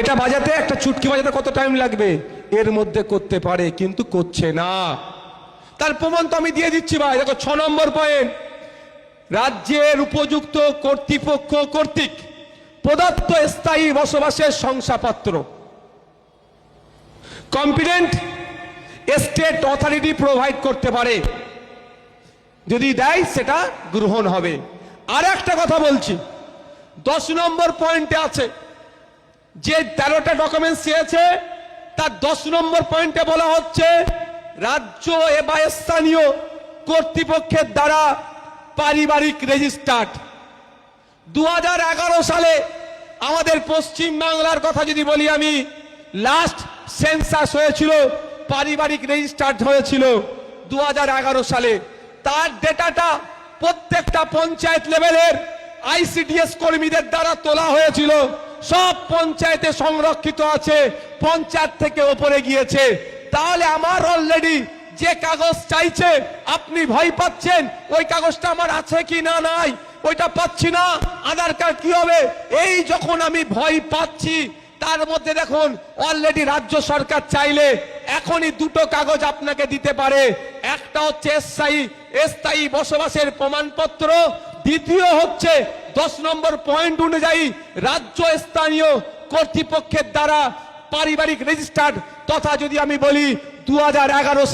এটা বাজাতে, একটা চুটকি বাজাতে কত টাইম লাগবে? এর মধ্যে করতে পারে, কিন্তু করছে না। তার প্রমাণ তো আমি দিয়ে দিচ্ছি ভাই। দেখো, ছ নম্বর পয়েন্ট রাজ্যের উপযুক্ত কর্তৃপক্ষ কর্তৃক প্রদত্ত স্থায়ী বসবাসের শংসাপত্র। কম্পিটেন্ট স্টেট অথরিটি প্রোভাইড করতে পারে। যদি দেয়, সেটা গ্রহণ হবে। আর একটা কথা বলছি। দশ নম্বর পয়েন্টে আছে। যে তেরোটা ডকুমেন্টস চেয়েছে, তার দশ নম্বর পয়েন্টে বলা হচ্ছে, রাজ্য বা স্থানীয় কর্তৃপক্ষের দ্বারা পারিবারিক রেজিস্টার্ড দু সালে আমাদের পশ্চিম বাংলার কথা যদি বলি আমি লাস্ট সেন্সাস হয়েছিল, পারিবারিক রেজিস্টার্ড হয়েছিল দু হাজার এগারো সালে। তার ডেটাটা প্রত্যেকটা পঞ্চায়েত লেভেলের আইসিডিএস কর্মীদের দ্বারা তোলা হয়েছিল। সব পঞ্চায়েতে সংরক্ষিত আছে, পঞ্চায়েত থেকে ওপরে গিয়েছে। তাহলে আমার অলরেডি যে কাগজ চাইছে, আপনি ভয় পাচ্ছেন, ওই কাগজটা আমার আছে কি না নাই, ওইটা পাচ্ছি না, আধার কার্ড কি হবে? এই যখন আমি ভয় পাচ্ছি, তার মধ্যে দেখুন অলরেডি রাজ্য সরকার চাইলে এখনই দুটো কাগজ আপনাকে দিতে পারে। একটা হচ্ছে স্থায়ী স্থায়ী বসবাসের প্রমাণপত্র, দ্বিতীয় হচ্ছে দশ নম্বর পয়েন্ট অনুযায়ী রাজ্য স্থানীয় কর্তৃপক্ষের দ্বারা পারিবারিক রেজিস্টার্ড তথা যদি আমি বলি দু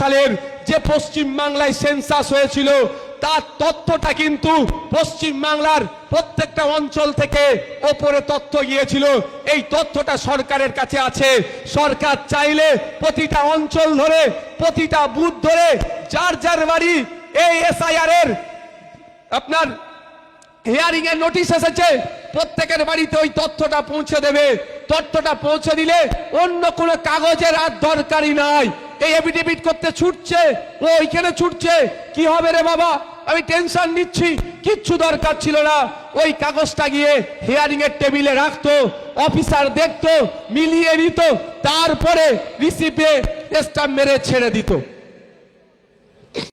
সালের যে পশ্চিম বাংলায় সেন্সাস হয়েছিল, তার তথ্যটা কিন্তু পশ্চিম বাংলার প্রত্যেকটা অঞ্চল থেকে ওপরে তথ্য গিয়েছিল। এই তথ্যটা সরকারের কাছে আছে। সরকার চাইলে প্রতিটা অঞ্চল ধরে, প্রতিটা বুথ ধরে, যার যার বাড়ি এই এসআইআর এর আপনার হিয়ারিং এর নোটিশ এসেছে, প্রত্যেকের বাড়িতে ওই তথ্যটা পৌঁছে দেবে। তথ্যটা পৌঁছে দিলে অন্য কোনো কাগজের আর দরকারই নাই। এই এফিডেভিট করতে ছুটছে, ও ওইখানে ছুটছে। কি হবে রে বাবা? আমি টেনশন নিচ্ছি, কিচ্ছু দরকার ছিল না। ওই কাগজটা গিয়ে হিয়ারিং এর টেবিলে রাখতো অফিসার দেখতো, মিলিয়ে নিত, তারপরে রিসিপে স্টাম্প মেরে ছেড়ে দিত।